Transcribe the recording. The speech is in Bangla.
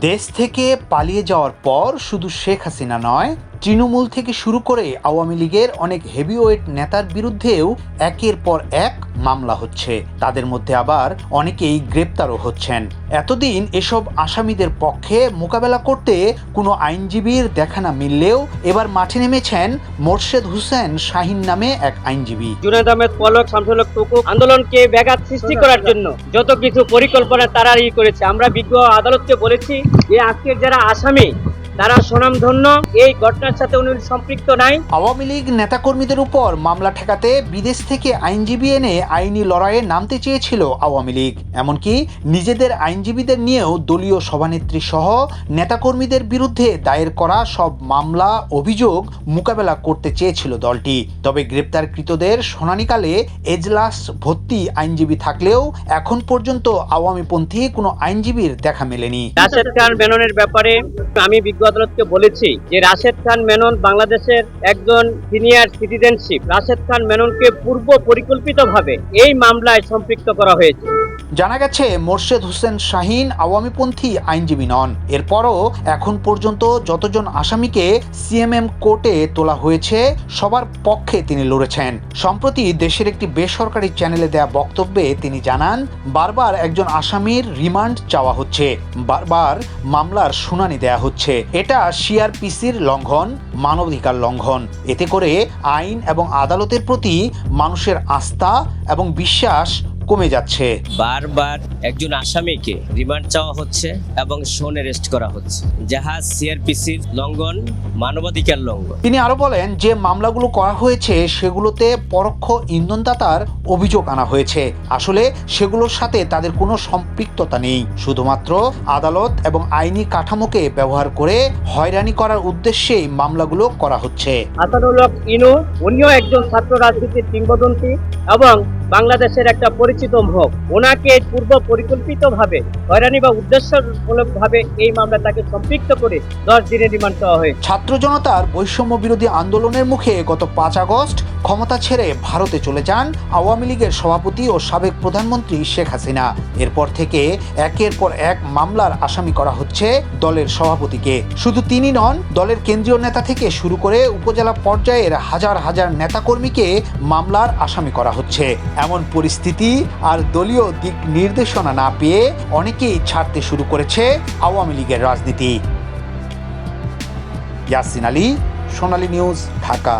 দেশ থেকে পালিয়ে যাওয়ার পর শুধু শেখ হাসিনা নয় তৃণমূল থেকে শুরু করে আওয়ামী লীগের অনেক হেভিওয়েট নেতার বিরুদ্ধেও একের পর এক মামলা হচ্ছে। তাদের মধ্যে আবার অনেকেই গ্রেপ্তারও হচ্ছেন। এতদিন এসব আসামিদের পক্ষে মোকাবেলা করতে কোনো আইনজীবীর দেখা না মিললেও এবার মাঠে নেমেছেন মোর্শেদ হোসেন শাহিন নামে এক আইনজীবী। জুনাদ আহমেদ পলক শামসুলক টুকু আন্দোলনকে ব্যাঘাত সৃষ্টি করার জন্য যত কিছু পরিকল্পনা তারা ই করেছে। আমরা বিজ্ঞ আদালতকে বলেছি যে আজকের যারা আসামি তারা স্বনামধন্য এই ঘটনার সাথে উনি সম্পৃক্ত নাই। আওয়ামী লীগ নেতাকর্মীদের উপর মামলা ঠেকাতে বিদেশ থেকে আইনজীবী এনে আইনি লড়াইয়ে নামতে চেয়েছিল আওয়ামী লীগ। এমনকি নিজেদের আইনজীবীদের নিয়েও দলীয় সভানেত্রী সহ নেতাকর্মীদের বিরুদ্ধে দায়ের করা সব মামলা অভিযোগ মোকাবেলা করতে চেয়েছিল দলটি। তবে গ্রেপ্তারকৃতদের শুনানিকালে এজলাস ভর্তি আইনজীবী থাকলেও এখন পর্যন্ত আওয়ামীপন্থী কোনো আইনজীবীর দেখা মেলেনি। ব্যাপারে আমি বিজ্ঞ আদালতকে বলেছি যে রাশেদ খান মেনন বাংলাদেশের একজন সিনিয়র সিটিজেনশিপ। রাশেদ খান মেননকে পূর্ব পরিকল্পিতভাবে এই মামলায় সম্পৃক্ত করা হয়েছে। জানা গেছে, মোর্শেদ হোসেন শাহিন আওয়ামীপন্থী আইনজীবী নন। এরপরও এখন পর্যন্ত যতজন আসামিকে সিএমএম কোর্টে তোলা হয়েছে, সবার পক্ষে তিনি লড়েছেন। সম্প্রতি দেশের একটি বেসরকারি চ্যানেলে দেয়া বক্তব্যে তিনি জানান, বারবার একজন আসামির রিমান্ড চাওয়া হচ্ছে, বারবার মামলার শুনানি দেয়া হচ্ছে। এটা সিআরপিসির লঙ্ঘন, মানবাধিকার লঙ্ঘন। এতে করে আইন এবং আদালতের প্রতি মানুষের আস্থা এবং বিশ্বাস কমে যাচ্ছে। বারবার একজন আসামিকে রিমান্ড চাওয়া হচ্ছে এবং শোন অ্যারেস্ট করা হচ্ছে। যাহা সিআরপিসির লঙ্ঘন মানবাধিকার লঙ্ঘন। তিনি আরও বলেন যে মামলাগুলো করা হয়েছে সেগুলোতে পরোক্ষ ইন্ধনদাতার অভিযোগ আনা হয়েছে। আসলে সেগুলোর সাথে তাদের কোনো সম্পৃক্ততা নেই। শুধুমাত্র আদালত এবং আইনি কাঠামোকে ব্যবহার করে হয়রানি করার উদ্দেশ্যেই মামলাগুলো করা হচ্ছে। হক ইনু উনিও একজন ছাত্র রাজনীতির কিংবদন্তি এবং বাংলাদেশের একটা পরিচিত মুখ ওনাকে পূর্ব পরিকল্পিতভাবে হয়রানি বা উদ্দেশ্যমূলকভাবে এই মামলা তাকে সম্পৃক্ত করে দশ দিনের রিমান্ড চাওয়া হয়েছে। ছাত্র জনতার বৈষম্য বিরোধী আন্দোলনের মুখে গত পাঁচ আগস্ট ক্ষমতা ছেড়ে ভারতে চলে যান আওয়ামী লীগের সভাপতি ও সাবেক প্রধানমন্ত্রী শেখ হাসিনা। এরপর থেকে একের পর এক মামলার আসামি করা হচ্ছে দলের সভাপতিকে। শুধু তিনি নন, দলের কেন্দ্রীয় নেতা থেকে শুরু করে উপজেলা পর্যায়ের হাজার হাজার নেতাকর্মীকে মামলার আসামি করা হচ্ছে। এমন পরিস্থিতি আর দলীয় দিক নির্দেশনা না পেয়ে অনেকেই ছাড়তে শুরু করেছে আওয়ামী লীগের রাজনীতি। ইয়াসিন আলী, সোনালী নিউজ, ঢাকা।